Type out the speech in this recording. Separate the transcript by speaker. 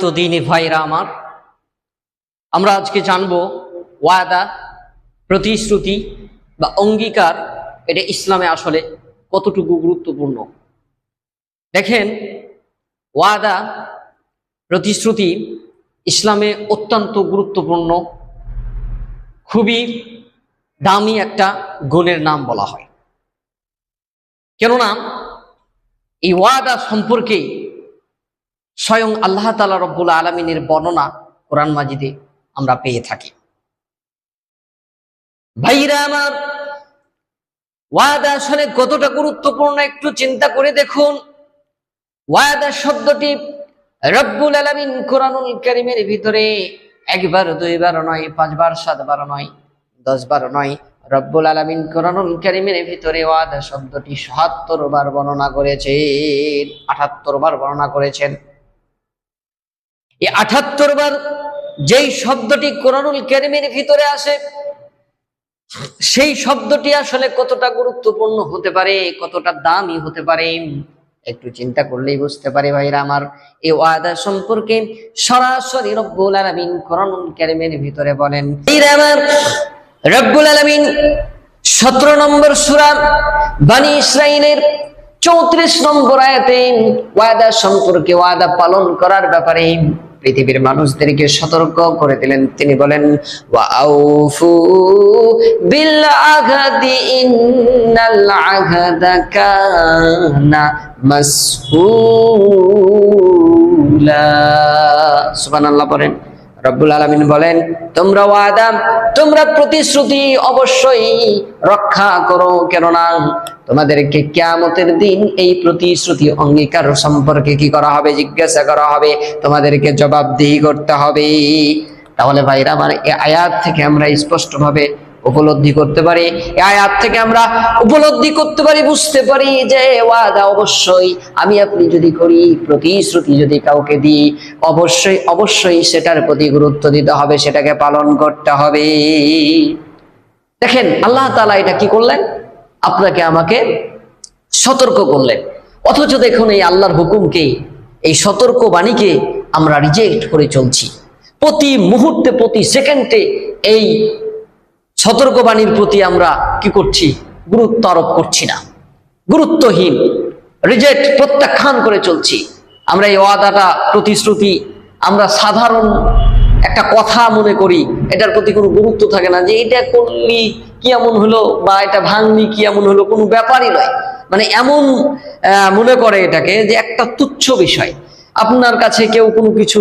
Speaker 1: তো দিনই ভাইরা আমার। আমরা আজকে জানব ওয়াদা, প্রতিশ্রুতি বা অঙ্গীকার এটা ইসলামে আসলে কতটুকু গুরুত্বপূর্ণ। দেখেন, ওয়াদা, প্রতিশ্রুতি ইসলামে অত্যন্ত গুরুত্বপূর্ণ। খুবই দামি একটা গুণের নাম বলা হয়। কেননা, এই ওয়াদা সম্পর্কে স্বয়ং আল্লাহ তালা রব্বুল আলমিনের বর্ণনা কোরআন মাজিদে আমরা পেয়ে থাকি। ভাইরা আমার, ওয়াদা আসলে কতটা গুরুত্বপূর্ণ একটু চিন্তা করে দেখুন। ওয়াদা শব্দটি রব্বুল আলমিন কোরআনুল করিমের ভিতরে একবার, দুইবার নয়, পাঁচবার, সাতবার নয়, দশবার নয়, রব্বুল আলমিন কোরআনুল করিমের ভিতরে ওয়াদা শব্দটি সাহাত্তর বার বর্ণনা করেছেন আঠাত্তর বার বর্ণনা করেছেন। এই আঠাত্তর বার যেই শব্দটি কোরআনুল করিমের ভিতরে আসে, সেই শব্দটি আসলে কতটা গুরুত্বপূর্ণ হতে পারে, কতটা দামি হতে পারে, একটু চিন্তা করলেই বুঝতে পারে ভাইরা আমার এই ওয়াদা সম্পর্কে সরাসরি রব্বুল আলামিন কোরআনুল কারীমের ভিতরে বলেন। রব্বুল আলামিন 17 নম্বর সূরা বনি ইসরাইলের চৌত্রিশ নম্বর আয়াতে ওয়াদা সম্পর্কে ওয়াদা পালন করার ব্যাপারে পৃথিবীর মানুষদেরকে সতর্ক করে দিলেন। তিনি বলেন, ওয়াউফু বিল আগাদি ইন্নাল আগাদা কানা মাসউলা সুবহানাল্লাহ পড়েন রব্বুল আলামিন বলেন, তোমরা তোমরা প্রতিশ্রুতি অবশ্যই রক্ষা করো, কেননা তোমাদেরকে কেয়ামতের দিন এই প্রতিশ্রুতি অঙ্গীকার সম্পর্কে কি করা হবে, জিজ্ঞাসা করা হবে, তোমাদেরকে জবাবদিহি করতে হবে। তাহলে ভাইরা, আমার এই আয়াত থেকে আমরা স্পষ্টভাবে উপলব্ধি করতে পারি। এই আয়াত থেকে আমরা উপলব্ধি করতে পারি, বুঝতে পারি যে ওয়াদা অবশ্যই। আমি আপনি যদি করি, প্রতিশ্রুতি যদি কাউকে দিই, অবশ্যই অবশ্যই সেটার প্রতি গুরুত্ব দিতে হবে, সেটাকে পালন করতে হবে। দেখেন, আল্লাহ তাআলা এটা কি করলেন? আপনাকে আমাকে সতর্ক করলেন। অথচ দেখুন এই আল্লাহর হুকুমকে, এই সতর্ক বাণীকে আমরা রিজেক্ট করে চলছি। প্রতি মুহূর্তে, প্রতি সেকেন্ডে এই সতর্কবাণীর প্রতি আমরা কি করছি? গুরুত্ব আরোপ করছি না। গুরুত্বহীন রিজেক্ট প্রত্যাখ্যান করে চলছি। আমরা এই ওয়াদাটা, প্রতিশ্রুতি আমরা সাধারণ একটা কথা মনে করি। এটার প্রতি কোনো গুরুত্ব থাকে না যে এটা করলি কি এমন হলো বা এটা ভাঙনি কি এমন হলো কোনো ব্যাপারই নয়। মানে এমন মনে করে এটাকে যে একটা তুচ্ছ বিষয়। আপনার কাছে কেউ কোনো কিছু